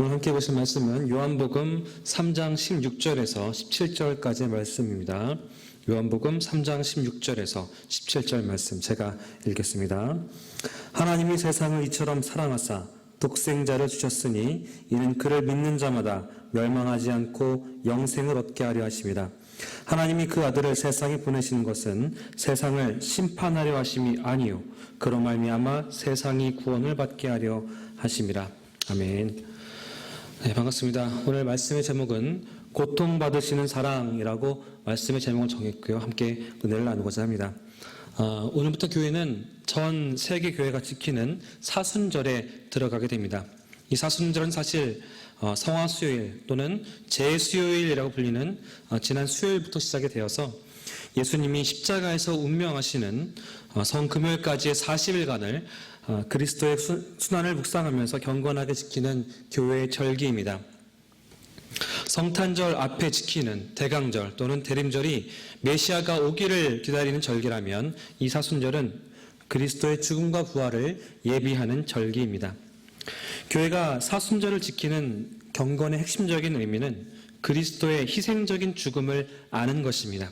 오늘 함께 보실 말씀은 요한복음 3장 16절에서 17절까지의 말씀입니다. 요한복음 3장 16절에서 17절 말씀 제가 읽겠습니다. 하나님이 세상을 이처럼 사랑하사 독생자를 주셨으니 이는 그를 믿는 자마다 멸망하지 않고 영생을 얻게 하려 하심이다. 하나님이 그 아들을 세상에 보내신 것은 세상을 심판하려 하심이 아니요 그로 말미암아 세상이 구원을 받게 하려 하심이라. 아멘. 네, 반갑습니다. 오늘 말씀의 제목은 고통받으시는 사랑이라고 말씀의 제목을 정했고요. 함께 은혜를 나누고자 합니다. 아, 오늘부터 교회는 전 세계 교회가 지키는 사순절에 들어가게 됩니다. 이 사순절은 사실 어, 성화수요일 또는 제수요일이라고 불리는 어, 지난 수요일부터 시작이 되어서 예수님이 십자가에서 운명하시는 어, 성금요일까지의 40일간을 어, 그리스도의 수- 순환을 묵상하면서 경건하게 지키는 교회의 절기입니다. 성탄절 앞에 지키는 대강절 또는 대림절이 메시아가 오기를 기다리는 절기라면 이 사순절은 그리스도의 죽음과 부활을 예비하는 절기입니다. 교회가 사순절을 지키는 경건의 핵심적인 의미는 그리스도의 희생적인 죽음을 아는 것입니다.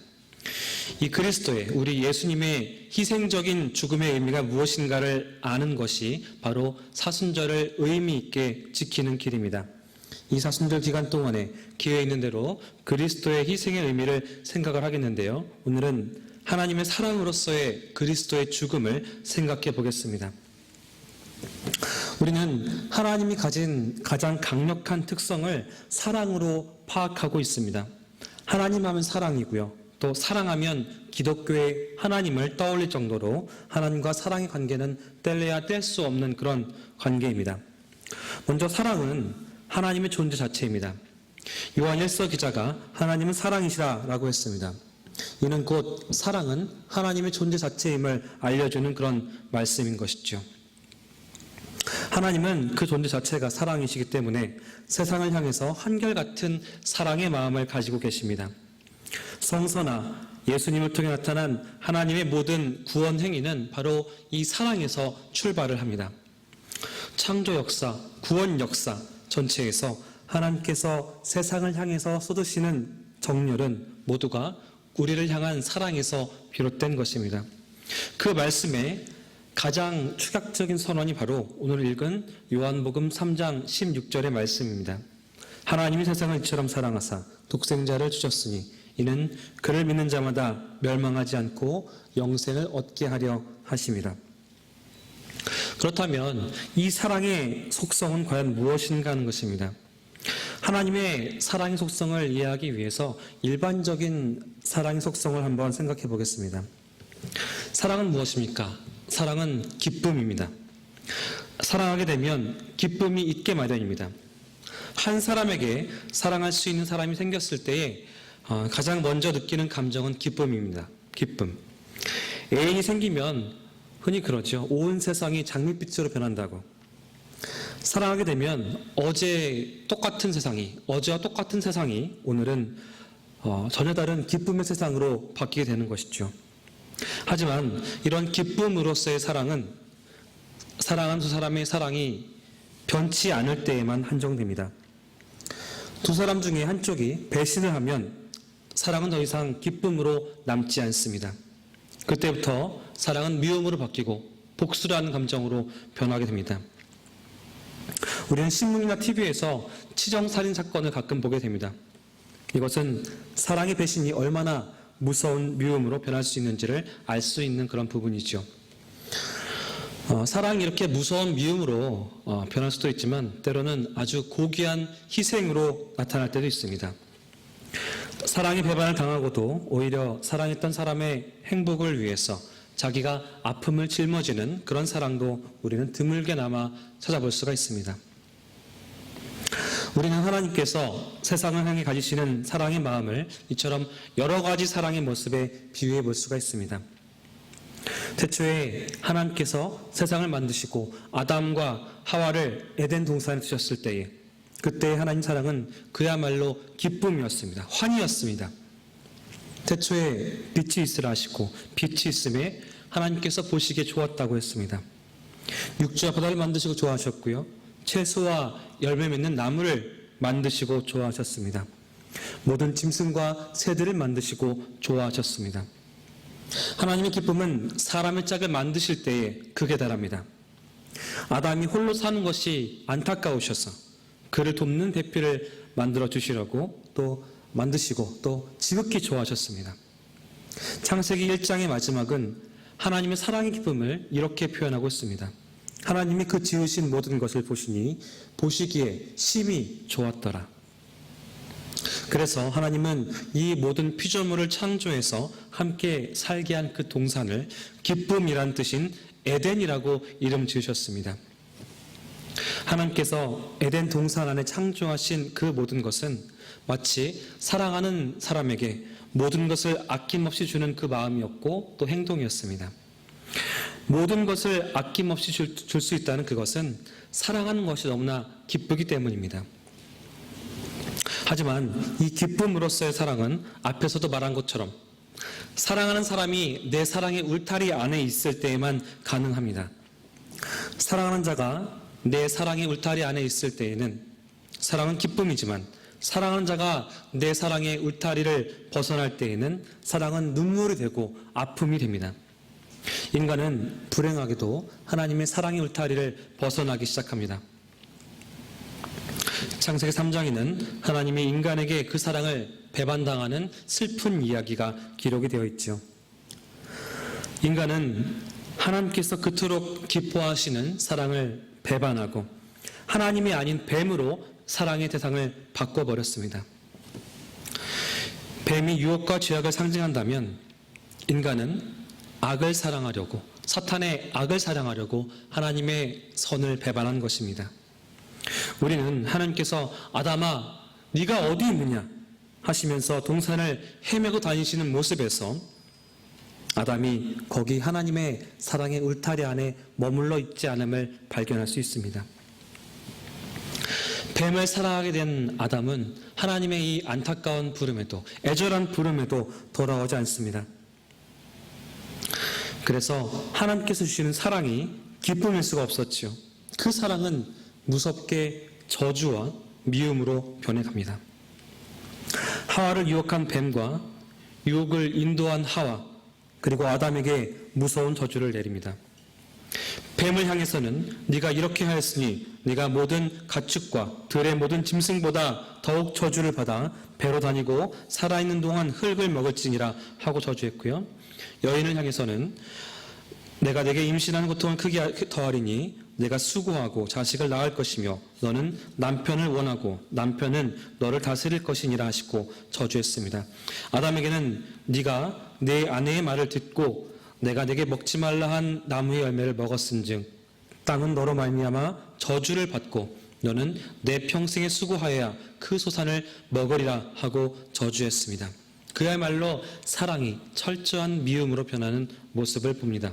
이 그리스도의 우리 예수님의 희생적인 죽음의 의미가 무엇인가를 아는 것이 바로 사순절을 의미 있게 지키는 길입니다. 이 사순절 기간 동안에 기회 있는 대로 그리스도의 희생의 의미를 생각을 하겠는데요. 오늘은 하나님의 사랑으로서의 그리스도의 죽음을 생각해 보겠습니다. 우리는 하나님이 가진 가장 강력한 특성을 사랑으로 파악하고 있습니다. 하나님 하면 사랑이고요. 또 사랑하면 기독교의 하나님을 떠올릴 정도로 하나님과 사랑의 관계는 뗄래야 뗄 수 없는 그런 관계입니다. 먼저 사랑은 하나님의 존재 자체입니다. 요한 1서 기자가 하나님은 사랑이시라라고 했습니다. 이는 곧 사랑은 하나님의 존재 자체임을 알려주는 그런 말씀인 것이죠. 하나님은 그 존재 자체가 사랑이시기 때문에 세상을 향해서 한결같은 사랑의 마음을 가지고 계십니다. 성서나 예수님을 통해 나타난 하나님의 모든 구원 행위는 바로 이 사랑에서 출발을 합니다. 창조 역사, 구원 역사 전체에서 하나님께서 세상을 향해서 쏟으시는 정렬은 모두가 우리를 향한 사랑에서 비롯된 것입니다. 그 말씀에 가장 축약적인 선언이 바로 오늘 읽은 요한복음 3장 16절의 말씀입니다. 하나님이 세상을 이처럼 사랑하사 독생자를 주셨으니 이는 그를 믿는 자마다 멸망하지 않고 영생을 얻게 하려 하심이라. 그렇다면 이 사랑의 속성은 과연 무엇인가 하는 것입니다. 하나님의 사랑의 속성을 이해하기 위해서 일반적인 사랑의 속성을 한번 생각해 보겠습니다. 사랑은 무엇입니까? 사랑은 기쁨입니다. 사랑하게 되면 기쁨이 있게 마련입니다. 한 사람에게 사랑할 수 있는 사람이 생겼을 때에 어, 가장 먼저 느끼는 감정은 기쁨입니다. 기쁨. 애인이 생기면 흔히 그러죠. 온 세상이 장밋빛으로 변한다고. 사랑하게 되면 어제 똑같은 세상이, 어제와 똑같은 세상이 오늘은 어, 전혀 다른 기쁨의 세상으로 바뀌게 되는 것이죠. 하지만 이런 기쁨으로서의 사랑은 사랑한 두 사람의 사랑이 변치 않을 때에만 한정됩니다. 두 사람 중에 한쪽이 배신을 하면 사랑은 더 이상 기쁨으로 남지 않습니다. 그때부터 사랑은 미움으로 바뀌고 복수라는 감정으로 변하게 됩니다. 우리는 신문이나 TV에서 치정살인 사건을 가끔 보게 됩니다. 이것은 사랑의 배신이 얼마나 무서운 미움으로 변할 수 있는지를 알 수 있는 그런 부분이죠. 어, 사랑이 이렇게 무서운 미움으로 어, 변할 수도 있지만 때로는 아주 고귀한 희생으로 나타날 때도 있습니다. 사랑의 배반을 당하고도 오히려 사랑했던 사람의 행복을 위해서 자기가 아픔을 짊어지는 그런 사랑도 우리는 드물게나마 찾아볼 수가 있습니다. 우리는 하나님께서 세상을 향해 가지시는 사랑의 마음을 이처럼 여러 가지 사랑의 모습에 비유해 볼 수가 있습니다. 태초에 하나님께서 세상을 만드시고 아담과 하와를 에덴 동산에 두셨을 때에 그때 하나님 사랑은 그야말로 기쁨이었습니다. 환희였습니다. 태초에 빛이 있으라 하시고 빛이 있음에 하나님께서 보시기에 좋았다고 했습니다. 육지와 바다를 만드시고 좋아하셨고요. 채소와 열매 맺는 나무를 만드시고 좋아하셨습니다. 모든 짐승과 새들을 만드시고 좋아하셨습니다. 하나님의 기쁨은 사람의 짝을 만드실 때에 극에 달합니다. 아담이 홀로 사는 것이 안타까우셔서 그를 돕는 배필을 만들어 주시려고 또 만드시고 또 지극히 좋아하셨습니다. 창세기 1장의 마지막은 하나님의 사랑의 기쁨을 이렇게 표현하고 있습니다. 하나님이 그 지으신 모든 것을 보시니 보시기에 심히 좋았더라. 그래서 하나님은 이 모든 피조물을 창조해서 함께 살게 한 그 동산을 기쁨이란 뜻인 에덴이라고 이름 지으셨습니다. 하나님께서 에덴 동산 안에 창조하신 그 모든 것은 마치 사랑하는 사람에게 모든 것을 아낌없이 주는 그 마음이었고 또 행동이었습니다. 모든 것을 아낌없이 줄수 있다는 그것은 사랑하는 것이 너무나 기쁘기 때문입니다. 하지만 이 기쁨으로서의 사랑은 앞에서도 말한 것처럼 사랑하는 사람이 내 사랑의 울타리 안에 있을 때에만 가능합니다. 사랑하는 자가 내 사랑의 울타리 안에 있을 때에는 사랑은 기쁨이지만 사랑하는 자가 내 사랑의 울타리를 벗어날 때에는 사랑은 눈물이 되고 아픔이 됩니다. 인간은 불행하게도 하나님의 사랑의 울타리를 벗어나기 시작합니다. 창세기 3장에는 하나님이 인간에게 그 사랑을 배반당하는 슬픈 이야기가 기록이 되어 있죠. 인간은 하나님께서 그토록 기뻐하시는 사랑을 배반하고 하나님이 아닌 뱀으로 사랑의 대상을 바꿔버렸습니다. 뱀이 유혹과 죄악을 상징한다면 인간은 악을 사랑하려고 사탄의 악을 사랑하려고 하나님의 선을 배반한 것입니다. 우리는 하나님께서 아담아 네가 어디 있느냐 하시면서 동산을 헤매고 다니시는 모습에서 아담이 거기 하나님의 사랑의 울타리 안에 머물러 있지 않음을 발견할 수 있습니다. 뱀을 사랑하게 된 아담은 하나님의 이 안타까운 부름에도 애절한 부름에도 돌아오지 않습니다. 그래서 하나님께서 주시는 사랑이 기쁨일 수가 없었지요. 그 사랑은 무섭게 저주와 미움으로 변해갑니다. 하와를 유혹한 뱀과 유혹을 인도한 하와 그리고 아담에게 무서운 저주를 내립니다. 뱀을 향해서는 네가 이렇게 하였으니 네가 모든 가축과 들의 모든 짐승보다 더욱 저주를 받아 배로 다니고 살아있는 동안 흙을 먹을지니라 하고 저주했고요. 여인을 향해서는 내가 내게 임신하는 고통을 크게 더하리니 내가 수고하고 자식을 낳을 것이며 너는 남편을 원하고 남편은 너를 다스릴 것이니라 하시고 저주했습니다. 아담에게는 네가 내 아내의 말을 듣고 내가 내게 먹지 말라 한 나무의 열매를 먹었은즉 땅은 너로 말미암아 저주를 받고 너는 내 평생에 수고하여야 그 소산을 먹으리라 하고 저주했습니다. 그야말로 사랑이 철저한 미움으로 변하는 모습을 봅니다.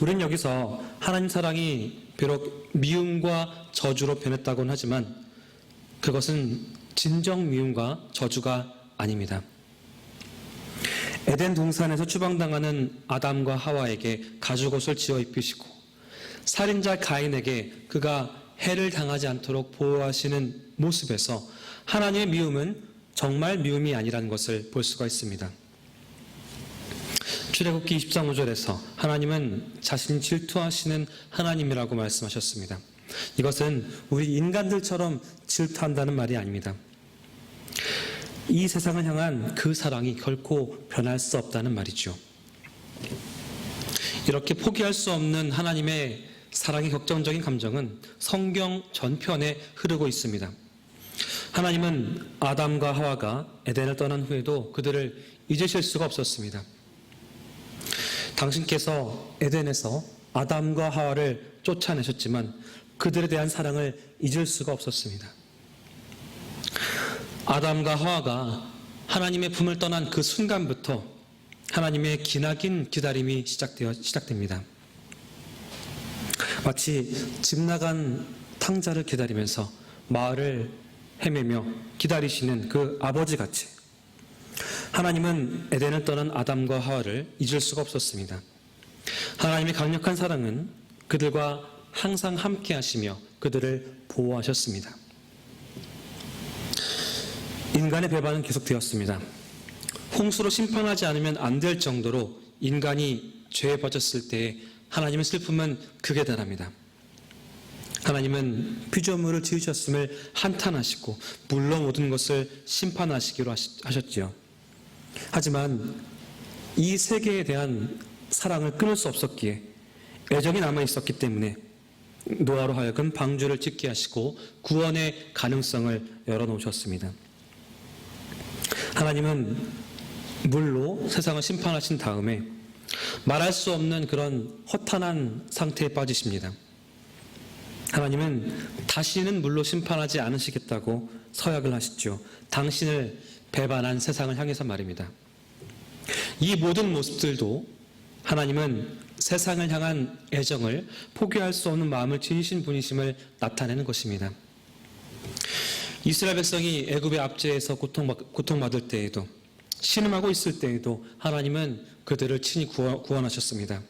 우리는 여기서 하나님 사랑이 비록 미움과 저주로 변했다고는 하지만 그것은 진정 미움과 저주가 아닙니다. 에덴 동산에서 추방당하는 아담과 하와에게 가죽옷을 지어 입히시고 살인자 가인에게 그가 해를 당하지 않도록 보호하시는 모습에서 하나님의 미움은 정말 미움이 아니라는 것을 볼 수가 있습니다. 출애굽기 20장 5절에서 하나님은 자신 질투하시는 하나님이라고 말씀하셨습니다. 이것은 우리 인간들처럼 질투한다는 말이 아닙니다. 이 세상을 향한 그 사랑이 결코 변할 수 없다는 말이죠. 이렇게 포기할 수 없는 하나님의 사랑의 격정적인 감정은 성경 전편에 흐르고 있습니다. 하나님은 아담과 하와가 에덴을 떠난 후에도 그들을 잊으실 수가 없었습니다. 당신께서 에덴에서 아담과 하와를 쫓아내셨지만 그들에 대한 사랑을 잊을 수가 없었습니다. 아담과 하와가 하나님의 품을 떠난 그 순간부터 하나님의 기나긴 기다림이 시작되어 시작됩니다. 마치 집 나간 탕자를 기다리면서 마을을 헤매며 기다리시는 그 아버지 같이 하나님은 에덴을 떠난 아담과 하와를 잊을 수가 없었습니다. 하나님의 강력한 사랑은 그들과 항상 함께 하시며 그들을 보호하셨습니다. 인간의 배반은 계속되었습니다. 홍수로 심판하지 않으면 안 될 정도로 인간이 죄에 빠졌을 때 하나님의 슬픔은 극에 달합니다. 하나님은 피조물을 지으셨음을 한탄하시고 물로 모든 것을 심판하시기로 하시- 하셨지요. 하지만 이 세계에 대한 사랑을 끊을 수 없었기에 애정이 남아 있었기 때문에 노아로 하여금 방주를 짓게 하시고 구원의 가능성을 열어놓으셨습니다. 하나님은 물로 세상을 심판하신 다음에 말할 수 없는 그런 허탄한 상태에 빠지십니다. 하나님은 다시는 물로 심판하지 않으시겠다고 서약을 하시죠. 당신을 배반한 세상을 향해서 말입니다. 이 모든 모습들도 하나님은 세상을 향한 애정을 포기할 수 없는 마음을 지니신 분이심을 나타내는 것입니다. 이스라엘 백성이 애굽의 압제에서 고통받, 고통받을 때에도 신음하고 있을 때에도 하나님은 그들을 친히 구원, 구원하셨습니다.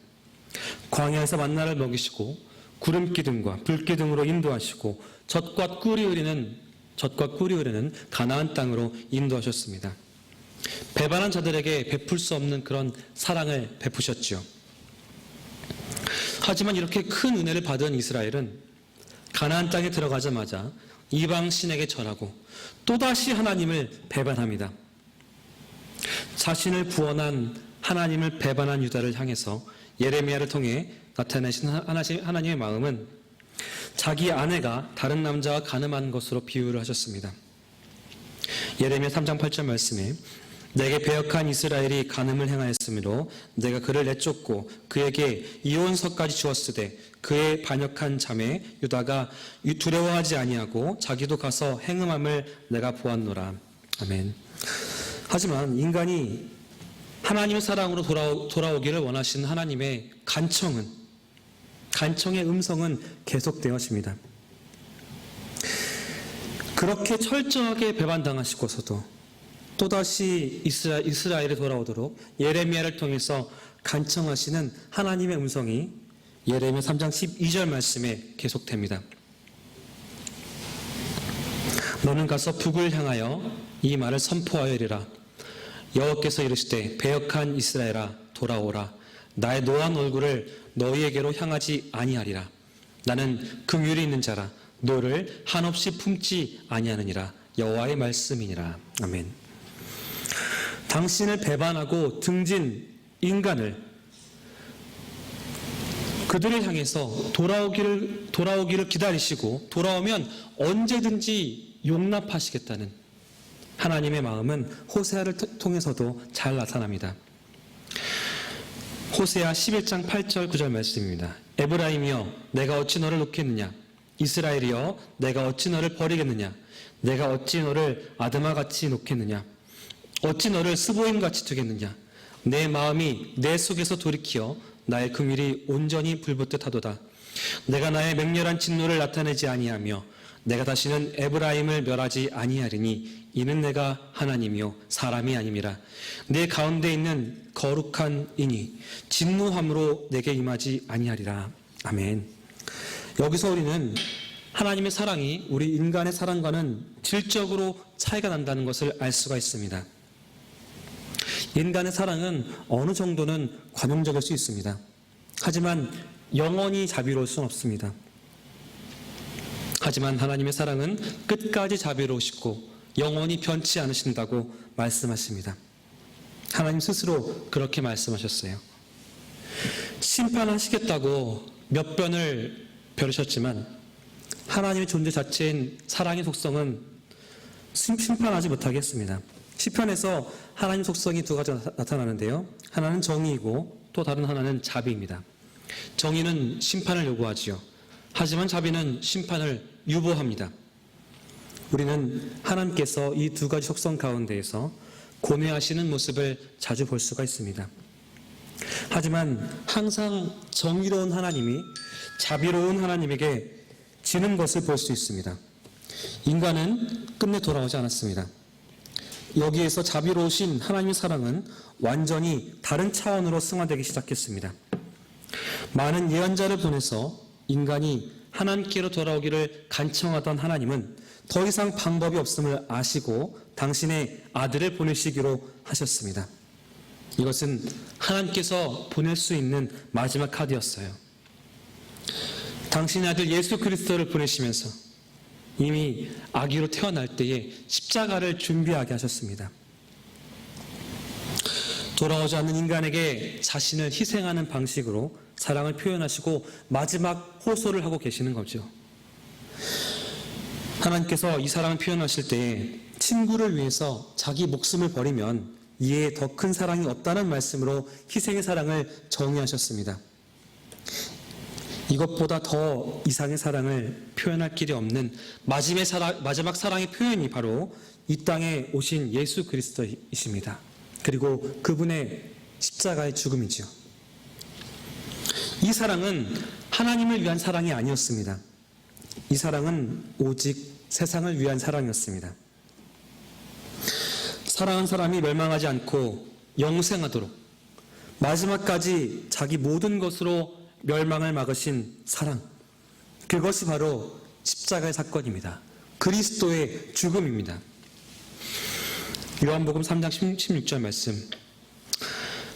광야에서 만나를 먹이시고 구름 기둥과 불 기둥으로 인도하시고 젖과 꿀이 흐르는 젖과 꿀이 흐르는 가나안 땅으로 인도하셨습니다. 배반한 자들에게 베풀 수 없는 그런 사랑을 베푸셨지요. 하지만 이렇게 큰 은혜를 받은 이스라엘은 가나안 땅에 들어가자마자 이방 신에게 절하고 또다시 하나님을 배반합니다. 자신을 구원한 하나님을 배반한 유다를 향해서 예레미야를 통해 나타내신 하나님- 하나님의 마음은 자기 아내가 다른 남자와 가늠한 것으로 비유를 하셨습니다. 예레미야 3장 8절 말씀에 내게 배역한 이스라엘이 간음을 행하였으므로 내가 그를 내쫓고 그에게 이혼서까지 주었으되 그의 반역한 자매 유다가 두려워하지 아니하고 자기도 가서 행음함을 내가 보았노라. 아멘. 하지만 인간이 하나님의 사랑으로 돌아오, 돌아오기를 원하시는 하나님의 간청은 간청의 음성은 계속되어집니다. 그렇게 철저하게 배반당하시고서도 또다시 이스라, 이스라엘에 돌아오도록 예레미야를 통해서 간청하시는 하나님의 음성이 예레미야 3장 12절 말씀에 계속됩니다. 너는 가서 북을 향하여 이 말을 선포하여리라. 여호께서 이르시되 배역한 이스라엘아 돌아오라. 나의 노한 얼굴을 너희에게로 향하지 아니하리라. 나는 긍휼이 있는 자라. 너를 한없이 품지 아니하느니라. 여호와의 말씀이니라. 아멘. 당신을 배반하고 등진 인간을 그들을 향해서 돌아오기를 돌아오기를 기다리시고 돌아오면 언제든지 용납하시겠다는 하나님의 마음은 호세아를 통해서도 잘 나타납니다. 호세아 11장 8절 9절 말씀입니다. 에브라임이여 내가 어찌 너를 놓겠느냐? 이스라엘이여 내가 어찌 너를 버리겠느냐? 내가 어찌 너를 아드마같이 놓겠느냐? 어찌 너를 스보임같이 두겠느냐? 내 마음이 내 속에서 돌이키어 나의 긍휼이 온전히 불붙듯 하도다. 내가 나의 맹렬한 진노를 나타내지 아니하며 내가 다시는 에브라임을 멸하지 아니하리니 이는 내가 하나님이요 사람이 아님이라 내 가운데 있는 거룩한 이니 진노함으로 내게 임하지 아니하리라 아멘 여기서 우리는 하나님의 사랑이 우리 인간의 사랑과는 질적으로 차이가 난다는 것을 알 수가 있습니다. 인간의 사랑은 어느 정도는 관용적일 수 있습니다. 하지만 영원히 자비로울 수는 없습니다. 하지만 하나님의 사랑은 끝까지 자비로우시고 영원히 변치 않으신다고 말씀하십니다. 하나님 스스로 그렇게 말씀하셨어요. 심판하시겠다고 몇 번을 벼르셨지만 하나님의 존재 자체인 사랑의 속성은 심- 심판하지 못하게 했습니다. 시편에서 하나님 속성이 두 가지 나타나는데요. 하나는 정의이고 또 다른 하나는 자비입니다. 정의는 심판을 요구하지요. 하지만 자비는 심판을 유보합니다. 우리는 하나님께서 이 두 가지 속성 가운데에서 고뇌하시는 모습을 자주 볼 수가 있습니다. 하지만 항상 정의로운 하나님이 자비로운 하나님에게 지는 것을 볼 수 있습니다. 인간은 끝내 돌아오지 않았습니다. 여기에서 자비로우신 하나님의 사랑은 완전히 다른 차원으로 승화되기 시작했습니다. 많은 예언자를 보내서 인간이 하나님께로 돌아오기를 간청하던 하나님은 더 이상 방법이 없음을 아시고 당신의 아들을 보내시기로 하셨습니다. 이것은 하나님께서 보낼 수 있는 마지막 카드였어요. 당신의 아들 예수 그리스도를 보내시면서 이미 아기로 태어날 때에 십자가를 준비하게 하셨습니다. 돌아오지 않는 인간에게 자신을 희생하는 방식으로 사랑을 표현하시고 마지막 호소를 하고 계시는 거죠. 하나님께서 이 사랑을 표현하실 때에 친구를 위해서 자기 목숨을 버리면 이에 더 큰 사랑이 없다는 말씀으로 희생의 사랑을 정의하셨습니다. 이것보다 더 이상의 사랑을 표현할 길이 없는 마지막, 사랑, 마지막 사랑의 표현이 바로 이 땅에 오신 예수 그리스도이십니다. 그리고 그분의 십자가의 죽음이죠. 이 사랑은 하나님을 위한 사랑이 아니었습니다. 이 사랑은 오직 세상을 위한 사랑이었습니다. 사랑한 사람이 멸망하지 않고 영생하도록 마지막까지 자기 모든 것으로 멸망을 막으신 사랑. 그것이 바로 십자가의 사건입니다. 그리스도의 죽음입니다. 요한복음 3장 16절 말씀.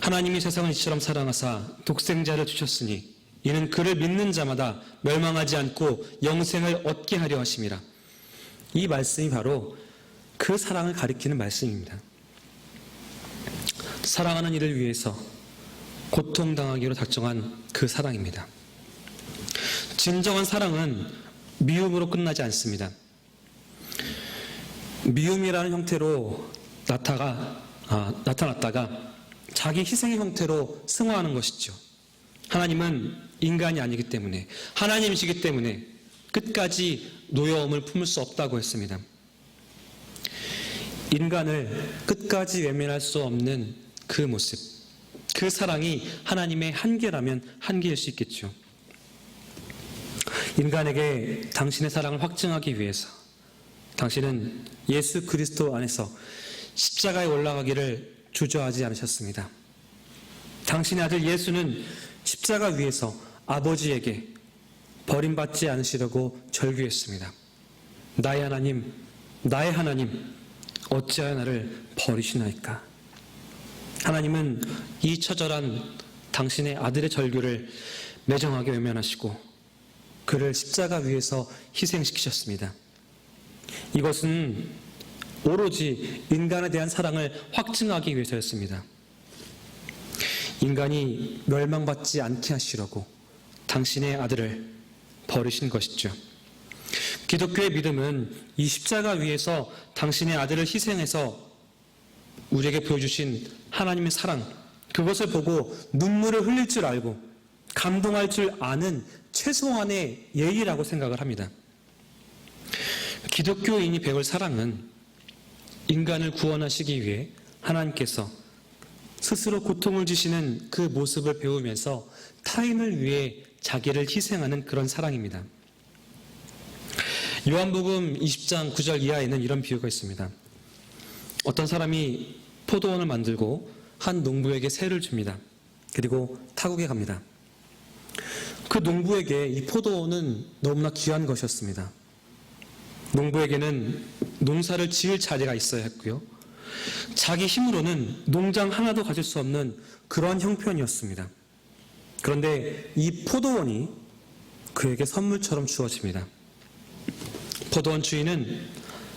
하나님이 세상을 이처럼 사랑하사 독생자를 주셨으니 이는 그를 믿는 자마다 멸망하지 않고 영생을 얻게 하려 하심이라. 이 말씀이 바로 그 사랑을 가리키는 말씀입니다. 사랑하는 이를 위해서 고통당하기로 작정한 그 사랑입니다. 진정한 사랑은 미움으로 끝나지 않습니다. 미움이라는 형태로 나타가, 아, 나타났다가 자기 희생의 형태로 승화하는 것이죠. 하나님은 인간이 아니기 때문에, 하나님이시기 때문에 끝까지 노여움을 품을 수 없다고 했습니다. 인간을 끝까지 외면할 수 없는 그 모습, 그 사랑이 하나님의 한계라면 한계일 수 있겠죠. 인간에게 당신의 사랑을 확증하기 위해서 당신은 예수 그리스도 안에서 십자가에 올라가기를 주저하지 않으셨습니다. 당신의 아들 예수는 십자가 위에서 아버지에게 버림받지 않으시려고 절규했습니다. 나의 하나님, 나의 하나님, 어찌하여 나를 버리시나이까? 하나님은 이 처절한 당신의 아들의 절규를 매정하게 외면하시고 그를 십자가 위에서 희생시키셨습니다. 이것은 오로지 인간에 대한 사랑을 확증하기 위해서였습니다. 인간이 멸망받지 않게 하시려고 당신의 아들을 버리신 것이죠. 기독교의 믿음은 이 십자가 위에서 당신의 아들을 희생해서 우리에게 보여주신 하나님의 사랑, 그것을 보고 눈물을 흘릴 줄 알고 감동할 줄 아는 최소한의 예의라고 생각을 합니다. 기독교인이 배울 사랑은 인간을 구원하시기 위해 하나님께서 스스로 고통을 주시는 그 모습을 배우면서 타인을 위해 자기를 희생하는 그런 사랑입니다. 요한복음 20장 9절 이하에는 이런 비유가 있습니다. 어떤 사람이 포도원을 만들고 한 농부에게 새를 줍니다. 그리고 타국에 갑니다. 그 농부에게 이 포도원은 너무나 귀한 것이었습니다. 농부에게는 농사를 지을 자리가 있어야 했고요. 자기 힘으로는 농장 하나도 가질 수 없는 그러한 형편이었습니다. 그런데 이 포도원이 그에게 선물처럼 주어집니다. 포도원 주인은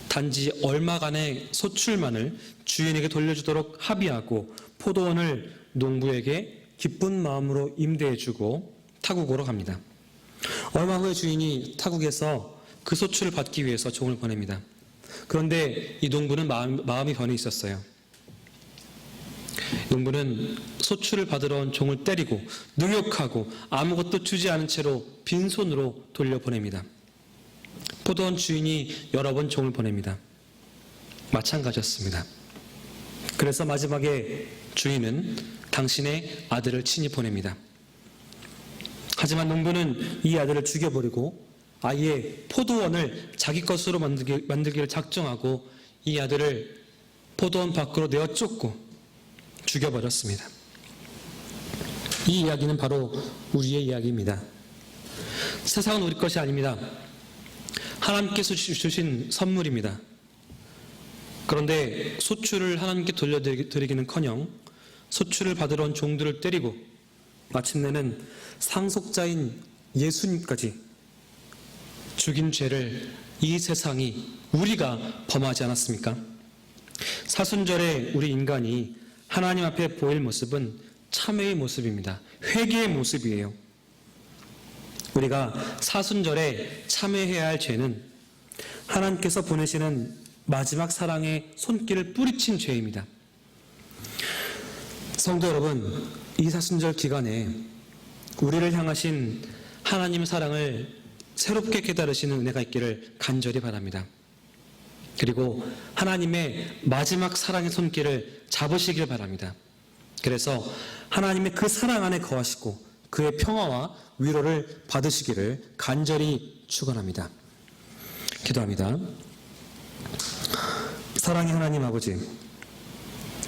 단지 얼마간의 소출만을 주인에게 돌려주도록 합의하고 포도원을 농부에게 기쁜 마음으로 임대해주고 타국으로 갑니다. 얼마 후에 주인이 타국에서 그 소출을 받기 위해서 종을 보냅니다. 그런데 이 농부는 마음, 마음이 변해 있었어요. 농부는 소출을 받으러 온 종을 때리고 능욕하고 아무것도 주지 않은 채로 빈손으로 돌려보냅니다. 포도원 주인이 여러 번 종을 보냅니다. 마찬가지였습니다. 그래서 마지막에 주인은 당신의 아들을 친히 보냅니다. 하지만 농부는 이 아들을 죽여버리고 아예 포도원을 자기 것으로 만들기, 만들기를 작정하고 이 아들을 포도원 밖으로 내어 쫓고 죽여버렸습니다. 이 이야기는 바로 우리의 이야기입니다. 세상은 우리 것이 아닙니다. 하나님께서 주신 선물입니다. 그런데 소출을 하나님께 돌려드리기는 커녕 소출을 받으러 온 종들을 때리고 마침내는 상속자인 예수님까지 죽인 죄를 이 세상이 우리가 범하지 않았습니까? 사순절에 우리 인간이 하나님 앞에 보일 모습은 참회의 모습입니다. 회개의 모습이에요. 우리가 사순절에 참회해야 할 죄는 하나님께서 보내시는 마지막 사랑의 손길을 뿌리친 죄입니다. 성도 여러분, 이 사순절 기간에 우리를 향하신 하나님의 사랑을 새롭게 깨달으시는 은혜가 있기를 간절히 바랍니다. 그리고 하나님의 마지막 사랑의 손길을 잡으시길 바랍니다. 그래서 하나님의 그 사랑 안에 거하시고 그의 평화와 위로를 받으시기를 간절히 축원합니다. 기도합니다. 사랑의 하나님 아버지,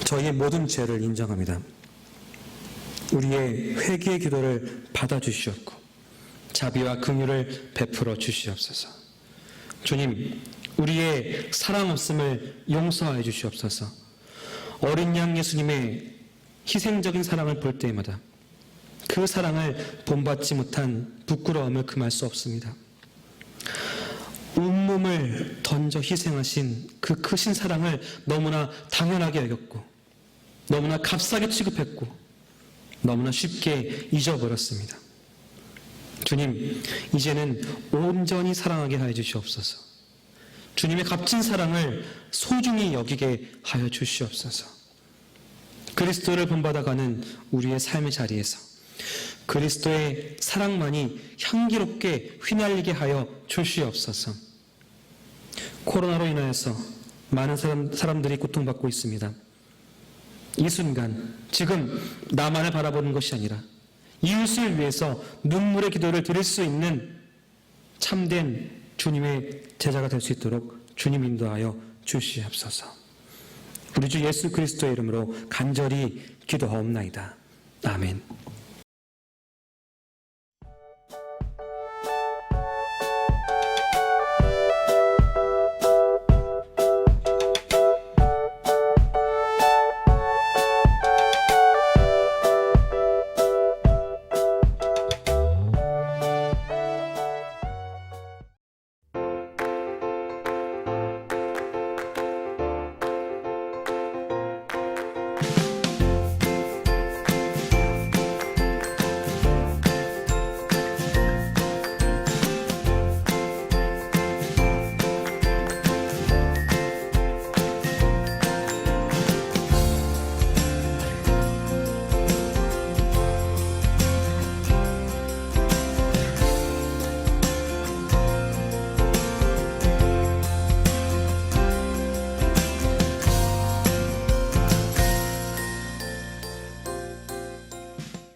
저희의 모든 죄를 인정합니다. 우리의 회개의 기도를 받아주시었고 자비와 긍휼을 베풀어 주시옵소서. 주님, 우리의 사랑 없음을 용서하여 주시옵소서. 어린 양 예수님의 희생적인 사랑을 볼 때마다 그 사랑을 본받지 못한 부끄러움을 금할 수 없습니다. 온몸을 던져 희생하신 그 크신 사랑을 너무나 당연하게 여겼고 너무나 값싸게 취급했고 너무나 쉽게 잊어버렸습니다. 주님, 이제는 온전히 사랑하게 하여 주시옵소서. 주님의 값진 사랑을 소중히 여기게 하여 주시옵소서. 그리스도를 본받아가는 우리의 삶의 자리에서 그리스도의 사랑만이 향기롭게 휘날리게 하여 주시옵소서. 코로나로 인하여서 많은 사람, 사람들이 고통받고 있습니다. 이 순간, 지금 나만을 바라보는 것이 아니라 이웃을 위해서 눈물의 기도를 드릴 수 있는 참된 주님의 제자가 될 수 있도록 주님 인도하여 주시옵소서. 우리 주 예수 그리스도의 이름으로 간절히 기도하옵나이다. 아멘.